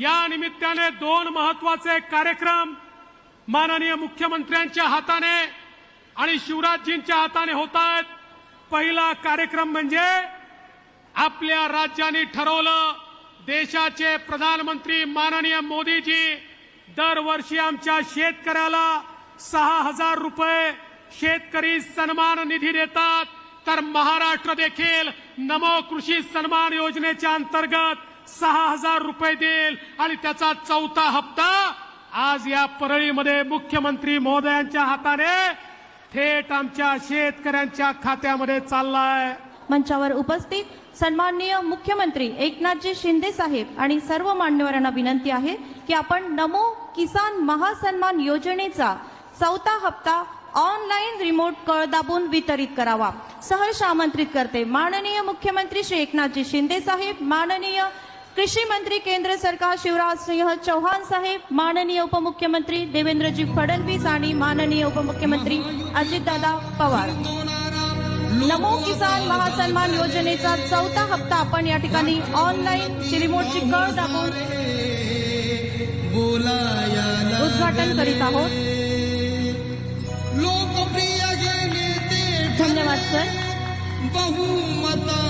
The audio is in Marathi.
या निमित्ताने दोन महत्त्वाचे कार्यक्रम माननीय मुख्यमंत्र्यांच्या हाताने आणि शिवराजजींच्या हाताने होत आहेत. पहिला कार्यक्रम म्हणजे आपल्या राज्याने ठरवलं देशाचे प्रधानमंत्री माननीय मोदीजी दरवर्षी आमच्या शेतकऱ्याला सहा हजार रुपये शेतकरी सन्मान निधी देतात. तर महाराष्ट्र देखील नमो कृषी सन्मान योजनेच्या अंतर्गत सहा हजार रुपये देईल आणि त्याचा चौथा हप्ता आज या परळीमध्ये मुख्यमंत्री महोदयांच्या हाताने थेट आमच्या शेतकऱ्यांच्या खात्यामध्ये चाललाय. मंचावर उपस्थित सन्माननीय मुख्यमंत्री एकनाथजी शिंदे साहेब आणि सर्व मान्यवरांना विनंती आहे की आपण नमो किसान महासन्मान योजनेचा चौथा हप्ता ऑनलाईन रिमोट कळ दाबून वितरित करावा. सहर्ष आमंत्रित करते. माननीय मुख्यमंत्री श्री एकनाथजी शिंदे साहेब माननीय कृषी मंत्री केंद्र सरकार शिवराज सिंह चौहान साहेब माननीय उपमुख्यमंत्री देवेंद्रजी फडणवीस आणि माननीय उपमुख्यमंत्री अजितदादा पवार. नमो किसान महासन्मान योजनेचा चौथा हप्ता आपण या ठिकाणी ऑनलाईन रिमोटची कळ दाबून उद्घाटन करीत आहोत. धन्यवाद सर बहुमता